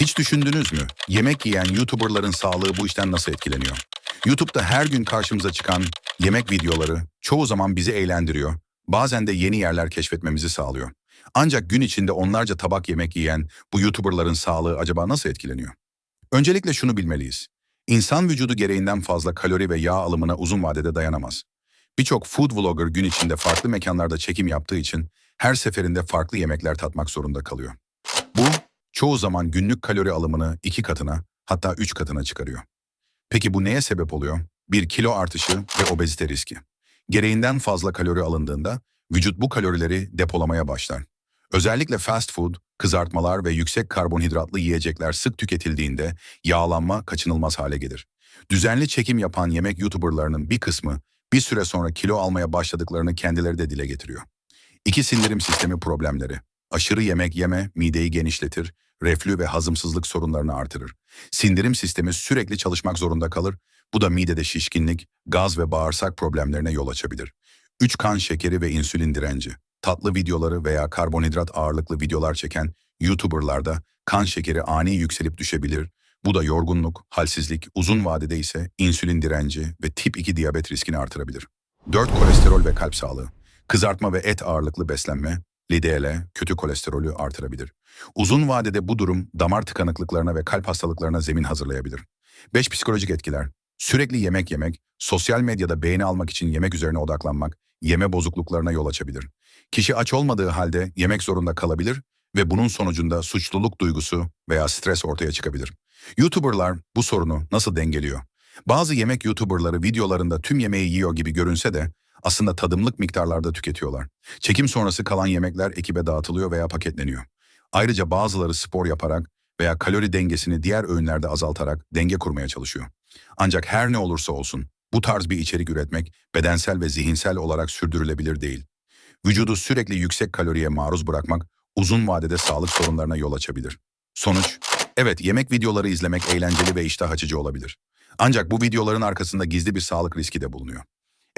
Hiç düşündünüz mü? Yemek yiyen YouTuber'ların sağlığı bu işten nasıl etkileniyor? YouTube'da her gün karşımıza çıkan yemek videoları çoğu zaman bizi eğlendiriyor. Bazen de yeni yerler keşfetmemizi sağlıyor. Ancak gün içinde onlarca tabak yemek yiyen bu YouTuber'ların sağlığı acaba nasıl etkileniyor? Öncelikle şunu bilmeliyiz. İnsan vücudu gereğinden fazla kalori ve yağ alımına uzun vadede dayanamaz. Birçok food vlogger gün içinde farklı mekanlarda çekim yaptığı için her seferinde farklı yemekler tatmak zorunda kalıyor. Çoğu zaman günlük kalori alımını iki katına hatta üç katına çıkarıyor. Peki bu neye sebep oluyor? Bir kilo artışı ve obezite riski. Gereğinden fazla kalori alındığında vücut bu kalorileri depolamaya başlar. Özellikle fast food, kızartmalar ve yüksek karbonhidratlı yiyecekler sık tüketildiğinde yağlanma kaçınılmaz hale gelir. Düzenli çekim yapan yemek YouTuber'larının bir kısmı bir süre sonra kilo almaya başladıklarını kendileri de dile getiriyor. İki sindirim sistemi problemleri. Aşırı yemek yeme mideyi genişletir, reflü ve hazımsızlık sorunlarını artırır. Sindirim sistemi sürekli çalışmak zorunda kalır. Bu da midede şişkinlik, gaz ve bağırsak problemlerine yol açabilir. 3 kan şekeri ve insülin direnci. Tatlı videoları veya karbonhidrat ağırlıklı videolar çeken YouTuber'larda kan şekeri ani yükselip düşebilir. Bu da yorgunluk, halsizlik, uzun vadede ise insülin direnci ve tip 2 diyabet riskini artırabilir. 4 kolesterol ve kalp sağlığı. Kızartma ve et ağırlıklı beslenme, LDL, kötü kolesterolü artırabilir. Uzun vadede bu durum damar tıkanıklıklarına ve kalp hastalıklarına zemin hazırlayabilir. 5 psikolojik etkiler. Sürekli yemek yemek, sosyal medyada beğeni almak için yemek üzerine odaklanmak, yeme bozukluklarına yol açabilir. Kişi aç olmadığı halde yemek zorunda kalabilir ve bunun sonucunda suçluluk duygusu veya stres ortaya çıkabilir. YouTuber'lar bu sorunu nasıl dengeliyor? Bazı yemek YouTuber'ları videolarında tüm yemeği yiyor gibi görünse de aslında tadımlık miktarlarda tüketiyorlar. Çekim sonrası kalan yemekler ekibe dağıtılıyor veya paketleniyor. Ayrıca bazıları spor yaparak veya kalori dengesini diğer öğünlerde azaltarak denge kurmaya çalışıyor. Ancak her ne olursa olsun bu tarz bir içerik üretmek bedensel ve zihinsel olarak sürdürülebilir değil. Vücudu sürekli yüksek kaloriye maruz bırakmak uzun vadede sağlık sorunlarına yol açabilir. Sonuç, evet yemek videoları izlemek eğlenceli ve iştah açıcı olabilir. Ancak bu videoların arkasında gizli bir sağlık riski de bulunuyor.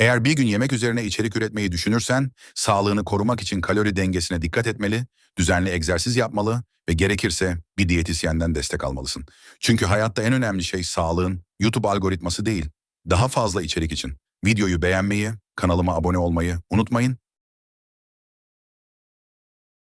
Eğer bir gün yemek üzerine içerik üretmeyi düşünürsen, sağlığını korumak için kalori dengesine dikkat etmeli, düzenli egzersiz yapmalı ve gerekirse bir diyetisyenden destek almalısın. Çünkü hayatta en önemli şey sağlığın, YouTube algoritması değil. Daha fazla içerik için videoyu beğenmeyi, kanalıma abone olmayı unutmayın.